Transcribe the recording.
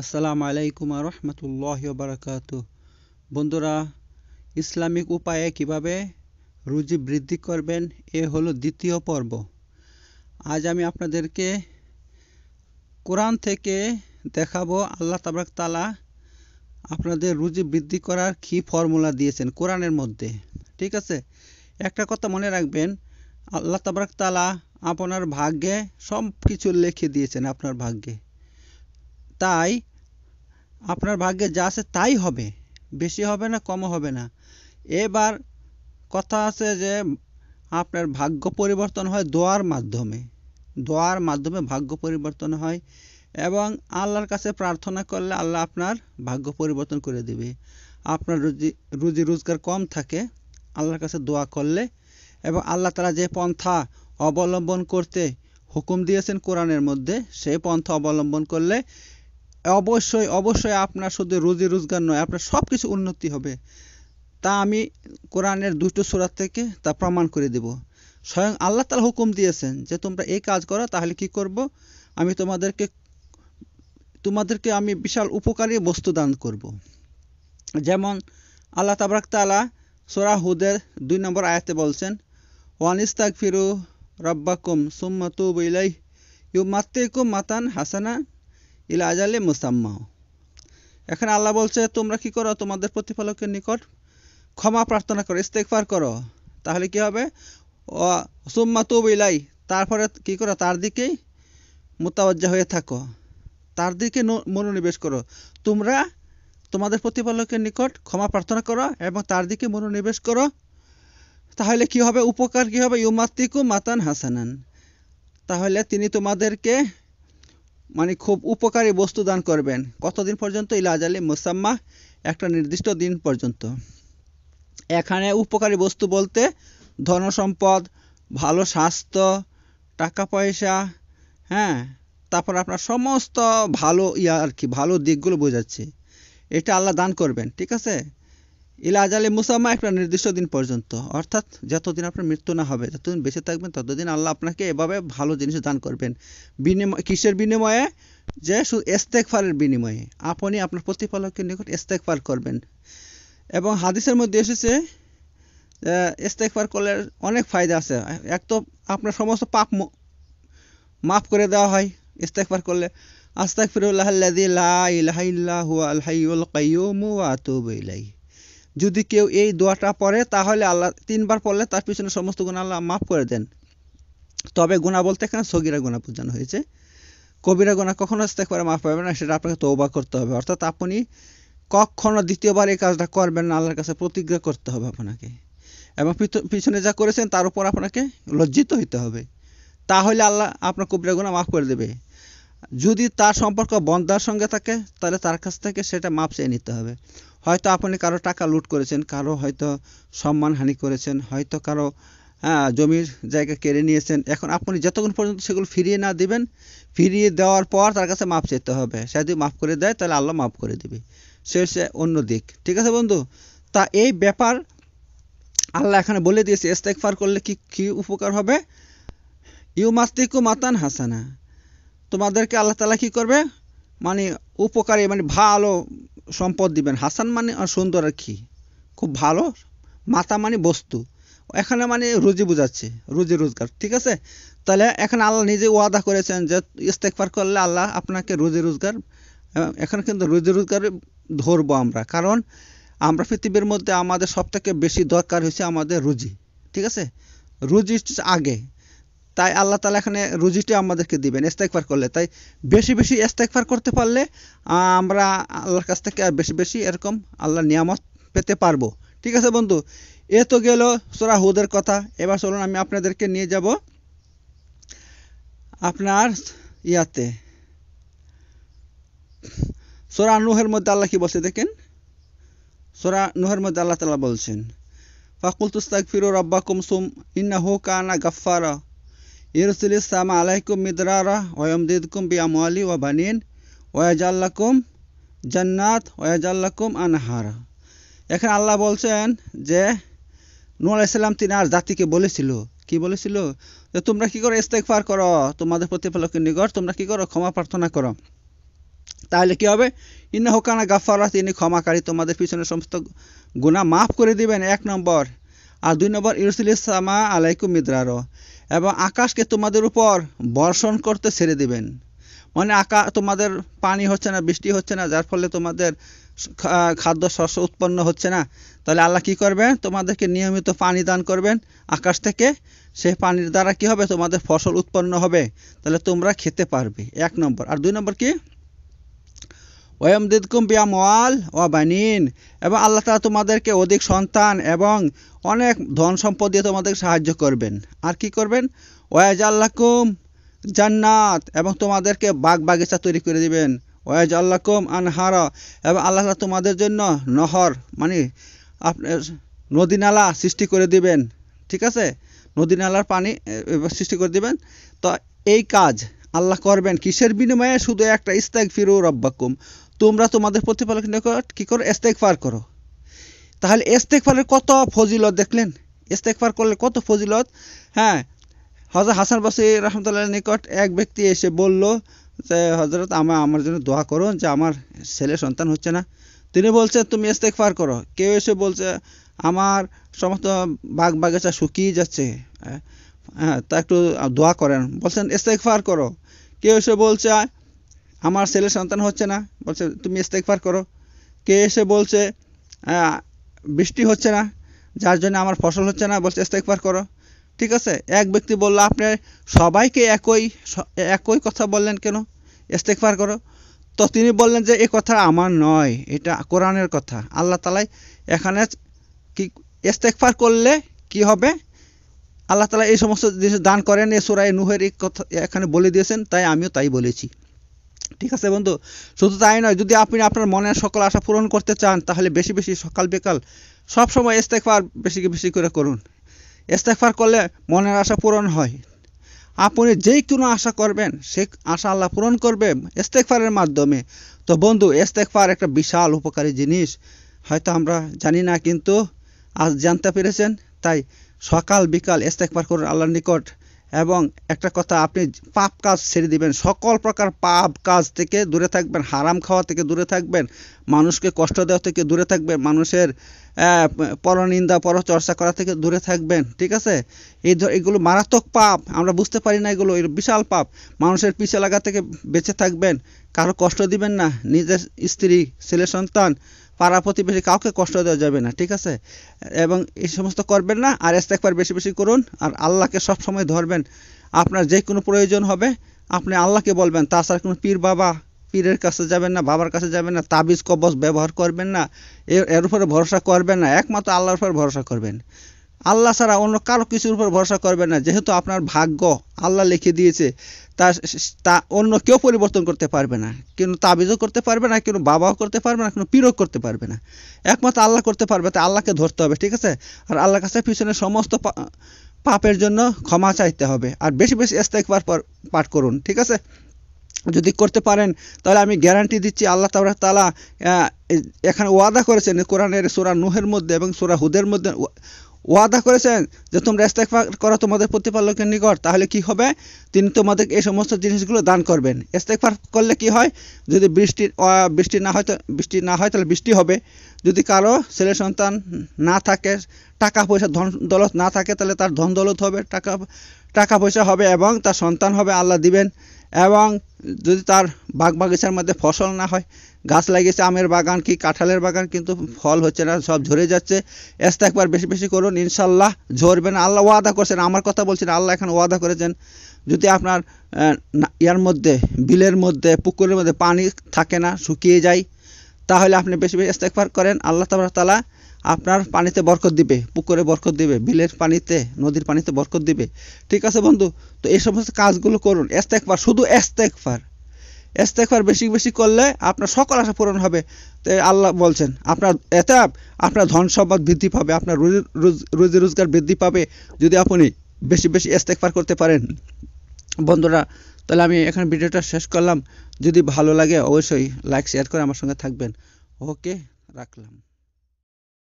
আসসালামু আলাইকুম রহমতুল্লাহ বারাকাত বন্ধুরা, ইসলামিক উপায়ে কীভাবে রুজি বৃদ্ধি করবেন, এ হলো দ্বিতীয় পর্ব। আজ আমি আপনাদেরকে কোরআন থেকে দেখাবো, আল্লাহ তাবরাক তালা আপনাদের রুজি বৃদ্ধি করার কী ফর্মুলা দিয়েছেন কোরআনের মধ্যে। ঠিক আছে? একটা কথা মনে রাখবেন, আল্লাহ তাবরাক তালা আপনার ভাগ্যে সব কিছু লিখে দিয়েছেন আপনার ভাগ্যে। তাই আপনার ভাগ্যে যা আছে তাই হবে। বেশি হবে না কম হবে না। এবার কথা আছে যে আপনার ভাগ্য পরিবর্তন হয় দোয়ার মাধ্যমে। দোয়ার মাধ্যমে ভাগ্য পরিবর্তন হয় এবং আল্লাহর কাছে প্রার্থনা করলে আল্লাহ আপনার ভাগ্য পরিবর্তন করে দিবে। আপনার রুজি রুজি রোজগার কম থাকে, আল্লাহর কাছে দোয়া করলে এবং আল্লাহ তারা যে পন্থা অবলম্বন করতে হুকুম দিয়েছেন কোরআনের মধ্যে, সেই পন্থা অবলম্বন করলে অবশ্যই অবশ্যই আপনার শুধু রুজি রোজগার নয়, আপনার সব কিছু উন্নতি হবে। তা আমি কোরআনের দুটো সুরাত থেকে তা প্রমাণ করে দেব। স্বয়ং আল্লাহ তালা হুকুম দিয়েছেন যে, তোমরা এই কাজ করো, তাহলে কি করব? আমি তোমাদেরকে তোমাদেরকে আমি বিশাল উপকারী বস্তু দান করব। যেমন আল্লাহ তাবরাক তালা সোরা হুদের দুই নম্বর আয়াতে বলছেন ওয়ানিস্তাক ফিরু রব্বাকুম সুম্মা তুব ইলাই ইউ মাত্তিকুম মাতান হাসানা ইলা আজালে মুসাম্মাও এখানে আল্লাহ বলছে, তোমরা কি করো? তোমাদের প্রতিপালকের নিকট ক্ষমা প্রার্থনা করো ইস্তেকফার করো। তাহলে কি হবে? সুম্মা তুব ইলাই তারপরে কি করো? তার দিকেই মোতাবজ্জা হয়ে থাকো। তার দিকে মনোনিবেশ করো। তোমরা তোমাদের প্রতিপালকের নিকট ক্ষমা প্রার্থনা করো এবং তার দিকে মনোনিবেশ করো। তাহলে কি হবে? উপকার কি হবে? ইউমাত্তিকু মাতান হাসানান। তাহলে তিনি তোমাদেরকে মানে খুব উপকারী বস্তু দান করবেন। কতদিন পর্যন্ত? ইলাজ আলী মুসাম্মা, একটা নির্দিষ্ট দিন পর্যন্ত। এখানে উপকারী বস্তু বলতে ধনসম্পদ ভালো স্বাস্থ্য, টাকা পয়সা হ্যাঁ? তারপর আপনার সমস্ত ভালো ইয়া আর কি, ভালো দিকগুলো বোঝাচ্ছে। এটা আল্লাহ দান করবেন, ঠিক আছে? ইলাজ আলী মুসাম্মা একটা নির্দিষ্ট দিন পর্যন্ত। অর্থাৎ যতদিন আপনার মৃত্যু না হবে, যতদিন বেঁচে থাকবেন, ততদিন আল্লাহ আপনাকে এভাবে ভালো জিনিস দান করবেন। বিনিময় কিসের বিনিময়ে? যে শুধু এস্তেকফারের বিনিময়ে। আপনি আপনার প্রতিপালকের নিকট এস্তেকফার করবেন। এবং হাদিসের মধ্যে এসেছে ইস্তেকফার করলে অনেক ফায়দা আছে। এক তো আপনার সমস্ত পাপ মাফ করে দেওয়া হয় ইস্তেকফার করলে। আস্তাক ফিরুল্লাহ লা ইলাহা ইল্লা হুয়া আল হাইয়ুল কাইয়ুম ওয়া আতুবু ইলাইহি। যদি কেউ এই দোয়াটা পড়ে, তাহলে আল্লাহ তিনবার পড়লে তার পিছনে সমস্ত গুণ আল্লাহ মাফ করে দেন। তবে গুণা বলতে এখানে সগিরা গুণা বোঝানো হয়েছে। কবিরা গুণা কখনো করে মাফ পাবে না, সেটা আপনাকে তৌবা করতে হবে। অর্থাৎ আপনি কখনো দ্বিতীয়বার এই কাজটা করবেন না, আল্লাহর কাছে প্রতিজ্ঞা করতে হবে আপনাকে। এবং পিছনে যা করেছেন, তার উপর আপনাকে লজ্জিত হইতে হবে। তাহলে আল্লাহ আপনার কবিরা গুণা মাফ করে দেবে। যদি তার সম্পর্ক বন্দার সঙ্গে থাকে, তাহলে তার কাছ থেকে সেটা মাপ চেয়ে নিতে হবে। হয়তো আপনি কারও টাকা লুট করেছেন, কারও হয়তো সম্মানহানি করেছেন, হয়তো কারও হ্যাঁ জমির জায়গা কেড়ে নিয়েছেন। এখন আপনি যতক্ষণ পর্যন্ত সেগুলো ফিরিয়ে না দিবেন, ফিরিয়ে দেওয়ার পর তার কাছে মাপ চাইতে হবে। সে যদি মাফ করে দেয়, তাহলে আল্লাহ মাফ করে দেবে। সে হচ্ছে অন্য দিক। ঠিক আছে বন্ধু? তা এই ব্যাপার আল্লাহ এখানে বলে দিয়েছে ইস্তেকফার করলে কি কি উপকার হবে? ইউ মাস্তিকু মাতান হাসানা। তোমাদেরকে আল্লাহ তালা কি করবে? মানে উপকারী মানে ভালো সম্পদ দিবেন। হাসান মানে সুন্দর আর কি? খুব ভালো মাতা মানে বস্তু। এখানে মানে রুজি বুঝাচ্ছে, রুজি রোজগার, ঠিক আছে? তাহলে এখানে আল্লাহ নিজে ওয়াদা করেছেন যে ইস্তেকফার করলে আল্লাহ আপনাকে রুজি রোজগার এখন কিন্তু রুজি রোজগার ধরবো আমরা। কারণ আমরা পৃথিবীর মধ্যে আমাদের সব থেকে বেশি দরকার হয়েছে আমাদের রুজি, ঠিক আছে? রুজি আগে। তাই আল্লাহ তালা এখানে রুজিটা আমাদেরকে দিবেন ইস্তেকফার করলে। তাই বেশি বেশি ইস্তেকফার করতে পারলে আমরা আল্লাহর কাছ থেকে আর বেশি বেশি এরকম আল্লাহ নিয়ামত পেতে পারব। ঠিক আছে বন্ধু? এ তো গেল সোরা হুদের কথা। এবার চলুন আমি আপনাদেরকে নিয়ে যাব আপনার ইয়াতে। সোরা নুহের মধ্যে আল্লাহ কি বলছে দেখেন? সোরা নুহের মধ্যে আল্লাহ তালা বলছেন ফাকুল তুস্তাক ফিরো রব্বা রব্বাকুম সুম ইন্নাহু কানা গাফারা ইরসিল ইসলামা আলাইকুম মিদরারা ওয়মদিদকুম বিয়ামওয়ালি ওয়া বানিন ওয়াজাল্লাকুম জান্নাত ওয়াজাল্লাকুম আনহারা। এখানে আল্লাহ বলছেন যে নূর আলাইসাল্লাম তিনি আর জাতিকে বলেছিল। কি বলেছিল? যে তোমরা কি করো? ইস্তেকফার করো। তোমাদের প্রতিপালকের নিকট তোমরা কি করো? ক্ষমা প্রার্থনা করো। তাহলে কি হবে? ইন্না হোকানা গাফারা তিনি ক্ষমাকারী। তোমাদের পিছনে সমস্ত গুণা মাফ করে দিবেন। এক নম্বর। আর দুই নম্বর, ইরসুল ইসলামা আলাইকুম মিদ্রার। এবং আকাশকে তোমাদের উপর বর্ষণ করতে ছেড়ে দিবেন। মানে আকা, তোমাদের পানি হচ্ছে না, বৃষ্টি হচ্ছে না, যার ফলে তোমাদের খাদ্য শস্য উৎপন্ন হচ্ছে না। তাহলে আল্লাহ কি করবেন? তোমাদেরকে নিয়মিত পানি দান করবেন আকাশ থেকে। সেই পানির দ্বারা কি হবে? তোমাদের ফসল উৎপন্ন হবে। তাহলে তোমরা খেতে পারবে। এক নম্বর। আর দুই নম্বর কি? ওয়মদিদকুম বিয়া মোয়াল ও বানিন। এবং আল্লাহ তালা তোমাদেরকে অধিক সন্তান এবং অনেক ধন সম্পদ দিয়ে তোমাদের সাহায্য করবেন। আর কি করবেন? ওয়াজ আল্লাহকুম জান্নাত এবং তোমাদেরকে বাগ বাগিচা তৈরি করে দিবেন। ওয়াজ আল্লাহকুম আনহারা এবং আল্লাহ তালা তোমাদের জন্য নহর মানে আপনার নদী নালা সৃষ্টি করে দিবেন। ঠিক আছে? নদী নালার পানি সৃষ্টি করে দিবেন। তো এই কাজ আল্লাহ করবেন কিসের বিনিময়ে? শুধু একটা ইস্তাক ফিরু রব্বাকুম। তোমরা তোমাদের প্রতিপালক নিকট কী করো? ফার করো। তাহলে ফারের কত ফজিলত দেখলেন? ফার করলে কত ফজিলত? হ্যাঁ হজরত হাসান বাসি রহমতুল্লাহ নিকট এক ব্যক্তি এসে বলল যে হজরত আমার আমার জন্য দোয়া করুন যে আমার ছেলে সন্তান হচ্ছে না। তিনি বলছে, তুমি ফার করো। কেউ এসে বলছে, আমার সমস্ত বাগ বাগিচা শুকিয়ে যাচ্ছে। হ্যাঁ তা একটু দোয়া করেন। বলছেন ফার করো। কেউ এসে বলছে আমার ছেলে সন্তান হচ্ছে না। বলছে, তুমি ইস্তেকফার করো। কে এসে বলছে বৃষ্টি হচ্ছে না, যার জন্য আমার ফসল হচ্ছে না। বলছে ইস্তেকফার করো। ঠিক আছে, এক ব্যক্তি বলল, আপনি সবাইকে একই একই কথা বললেন কেন? ইস্তেকফার করো। তো তিনি বললেন যে এই কথা আমার নয়, এটা কোরআনের কথা। আল্লাহ তালাই এখানে কি ইস্তেকফার করলে কি হবে? আল্লাহ তালা এই সমস্ত জিনিস দান করেন। এ সুরাই নুহের এই কথা এখানে বলে দিয়েছেন, তাই আমিও তাই বলেছি। ঠিক আছে বন্ধু? শুধু তাই নয়, যদি আপনি আপনার মনের সকল আশা পূরণ করতে চান, তাহলে বেশি বেশি সকাল বিকাল সব সময় ইস্তেকফার বেশি বেশি করে করুন। ইস্তেকফার করলে মনের আশা পূরণ হয়। আপনি যেই কোনো আশা করবেন, সে আশা আল্লাহ পূরণ করবে ইস্তেকফারের মাধ্যমে। তো বন্ধু ইস্তেকফার একটা বিশাল উপকারী জিনিস। হয়তো আমরা জানি না, কিন্তু আজ জানতে পেরেছেন, তাই সকাল বিকাল ইস্তেকফার করুন আল্লাহর নিকট। এবং একটা কথা, আপনি পাপ কাজ ছেড়ে দিবেন। সকল প্রকার পাপ কাজ থেকে দূরে থাকবেন, হারাম খাওয়া থেকে দূরে থাকবেন, মানুষকে কষ্ট দেওয়া থেকে দূরে থাকবেন, মানুষের পরনিন্দা, পরচর্চা করা থেকে দূরে থাকবেন, ঠিক আছে? এই এগুলো মারাত্মক পাপ, আমরা বুঝতে পারি না এগুলো বিশাল পাপ। মানুষের পিছে লাগা থেকে বেঁচে থাকবেন, কারও কষ্ট দিবেন না, নিজের স্ত্রী, ছেলে, সন্তান পাড়া প্রতিবেশী কাউকে কষ্ট দেওয়া যাবে না, ঠিক আছে? এবং এই সমস্ত করবেন না, আর ইস্তেকবার বেশি বেশি করুন, আর আল্লাহকে সব সময় ধরবেন। আপনার যে কোনো প্রয়োজন হবে, আপনি আল্লাহকে বলবেন। তাছাড়া কোনো পীর বাবা পীরের কাছে যাবেন না, বাবার কাছে যাবেন না, তাবিজ, কবজ ব্যবহার করবেন না, এর এর উপরে ভরসা করবেন না, একমাত্র আল্লাহর উপর ভরসা করবেন। আল্লাহ ছাড়া অন্য কারও কিছুর উপর ভরসা করবেন না। যেহেতু আপনার ভাগ্য আল্লাহ লিখে দিয়েছে, তা তা অন্য কেউ পরিবর্তন করতে পারবে না। কিন্তু তাবিজও করতে পারবে না কিন্তু বাবাও করতে পারবে না কোনো পীরও করতে পারবে না। একমাত্র আল্লাহ করতে পারবে, তাই আল্লাহকে ধরতে হবে, ঠিক আছে? আর আল্লাহর কাছে পিছনে সমস্ত পাপের জন্য ক্ষমা চাইতে হবে। আর বেশি বেশি ইস্তেকবার পাঠ করুন, ঠিক আছে? যদি করতে পারেন, তাহলে আমি গ্যারান্টি দিচ্ছি, আল্লাহ তালা তালা এখানে ওয়াদা করেছেন কোরআনের সোরা নুহের মধ্যে এবং সোরা হুদের মধ্যে ওয়াদা করেছেন যে তোমরা ইস্তেকফার করো তোমাদের প্রতিপালকের নিকট, তাহলে কি হবে? তিনি তোমাদের এই সমস্ত জিনিসগুলো দান করবেন। ইস্তেকফার করলে কি হয়? যদি বৃষ্টি বৃষ্টি না হয় বৃষ্টি না হয় তাহলে বৃষ্টি হবে। যদি কারও ছেলে সন্তান না থাকে, টাকা পয়সা, ধন দৌলত না থাকে, তাহলে তার ধন দৌলত হবে, টাকা টাকা পয়সা হবে এবং তার সন্তান হবে, আল্লাহ দিবেন। এবং যদি তার বাগ বাগিচার মধ্যে ফসল না হয়, গাছ লাগিয়েছে, আমের বাগান কি কাঁঠালের বাগান, কিন্তু ফল হচ্ছে না, সব ঝরে যাচ্ছে। এসতে একবার বেশি বেশি করুন, ইনশাল্লাহ ঝরবে না। আল্লাহ ওয়াদা করছেন, আমার কথা বলছেন, আল্লাহ এখানে ওয়াদা করেছেন, যদি আপনার ইয়ার মধ্যে, বিলের মধ্যে, পুকুরের মধ্যে পানি থাকে না, শুকিয়ে যায়, তাহলে আপনি বেশি বেশি ইস্তেকবার করেন। আল্লাহ তালা আপনার পানিতে বরকত দিবে, পুকুরে বরকত দিবে, বিলের পানিতে, নদীর পানিতে বরকত দিবে। ঠিক আছে বন্ধু? তো এই সমস্ত কাজগুলো করুন। এস্তেকবার শুধু এস্তেকবার এস্তেকবার বেশি বেশি করলে আপনার সকল আশা পূরণ হবে। তো আল্লাহ বলছেন, আপনার এতে আপনার ধন সম্পদ বৃদ্ধি পাবে, আপনার রুজি রোজগার বৃদ্ধি পাবে। যদি আপনি বেশি বেশি এস্তেকবার করতে পারেন। বন্ধুরা, তাহলে আমি এখানে ভিডিওটা শেষ করলাম। যদি ভালো লাগে অবশ্যই লাইক, শেয়ার করে আমার সঙ্গে থাকবেন। ওকে, রাখলাম।